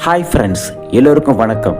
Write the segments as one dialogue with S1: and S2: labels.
S1: Hi friends எல்லோருக்கும் வணக்கம்.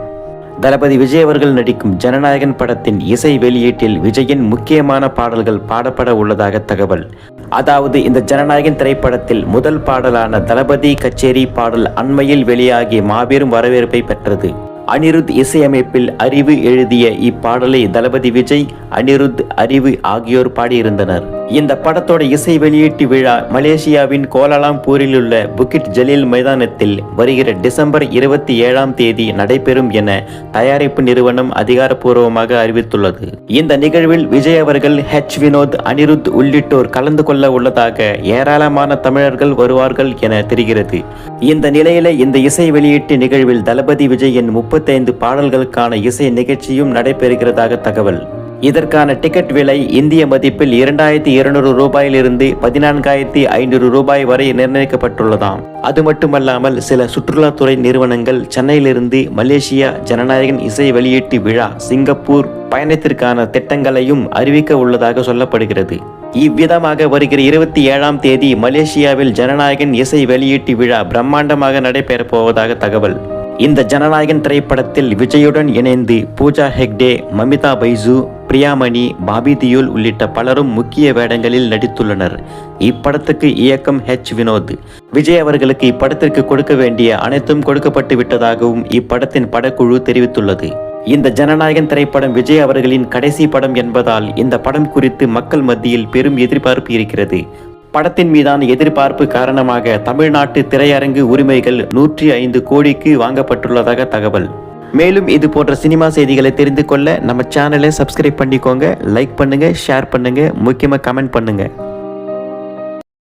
S1: தளபதி விஜய் அவர்கள் நடிக்கும் ஜனநாயகன் படத்தின் இசை வெளியீட்டில் விஜயின் முக்கியமான பாடல்கள் பாடப்பட உள்ளதாக தகவல். அதாவது இந்த ஜனநாயகன் திரைப்படத்தில் முதல் பாடலான தளபதி கச்சேரி பாடல் அண்மையில் வெளியாகி மாபெரும் வரவேற்பை பெற்றது. அனிருத் இசையமைப்பில் அறிவு எழுதிய இப்பாடலை தளபதி விஜய் அனிருத் அறிவு ஆகியோர் பாடியிருந்தனர். இந்த படத்தோட இசை வெளியீட்டு விழா மலேசியாவின் கோலாலம்பூரில் உள்ள புக்கிட் ஜலீல் மைதானத்தில் வருகிற டிசம்பர் இருபத்தி ஏழாம் தேதி நடைபெறும் என தயாரிப்பு நிறுவனம் அதிகாரப்பூர்வமாக அறிவித்துள்ளது. இந்த நிகழ்வில் விஜய் அவர்கள் ஹெச். வினோத் அனிருத் உள்ளிட்டோர் கலந்து கொள்ள உள்ளதாக ஏராளமான தமிழர்கள் வருவார்கள் என தெரிகிறது. இந்த நிலையில இந்த இசை வெளியீட்டு நிகழ்வில் தளபதி விஜயின் முப்பத்தைந்து பாடல்களுக்கான இசை நிகழ்ச்சியும் நடைபெறுகிறதாக தகவல். இதற்கான டிக்கெட் விலை இந்திய மதிப்பில் இரண்டாயிரத்தி இருநூறு ரூபாயிலிருந்து பதினான்காயிரத்தி ஐநூறு ரூபாய் வரை நிர்ணயிக்கப்பட்டுள்ளதாம். அது மட்டுமல்லாமல் சில சுற்றுலாத்துறை நிறுவனங்கள் சென்னையிலிருந்து மலேசியா ஜனநாயகன் இசை வெளியீட்டு விழா சிங்கப்பூர் பயணத்திற்கான திட்டங்களையும் அறிவிக்க உள்ளதாக சொல்லப்படுகிறது. இவ்விதமாக வருகிற இருபத்தி ஏழாம் தேதி மலேசியாவில் ஜனநாயகன் இசை வெளியீட்டு விழா பிரம்மாண்டமாக நடைபெறப் போவதாக தகவல். இந்த ஜனநாயகன் திரைப்படத்தில் விஜயுடன் இணைந்து பூஜா ஹெக்டே மமிதா பைசு பிரியாமணி பாபி தியோல் உள்ளிட்ட பலரும் முக்கிய வேடங்களில் நடித்துள்ளனர். இப்படத்துக்கு இயக்கம் ஹெச் வினோத். விஜய் அவர்களுக்கு இப்படத்திற்கு கொடுக்க வேண்டிய அனைத்தும் கொடுக்கப்பட்டு விட்டதாகவும் இப்படத்தின் படக்குழு தெரிவித்துள்ளது. இந்த ஜனநாயகன் திரைப்படம் விஜய் அவர்களின் கடைசி படம் என்பதால் இந்த படம் குறித்து மக்கள் மத்தியில் பெரும் எதிர்பார்ப்பு இருக்கிறது. படத்தின் மீதான எதிர்பார்ப்பு காரணமாக தமிழ்நாட்டு திரையரங்கு உரிமைகள் நூற்றி ஐந்து கோடிக்கு வாங்கப்பட்டுள்ளதாக தகவல். மேலும் இது போன்ற சினிமா செய்திகளை தெரிந்து கொள்ள நம்ம சேனலை சப்ஸ்கிரைப் பண்ணிக்கோங்க லைக் பண்ணுங்கள் ஷேர் பண்ணுங்கள் முக்கியமாக கமெண்ட் பண்ணுங்கள்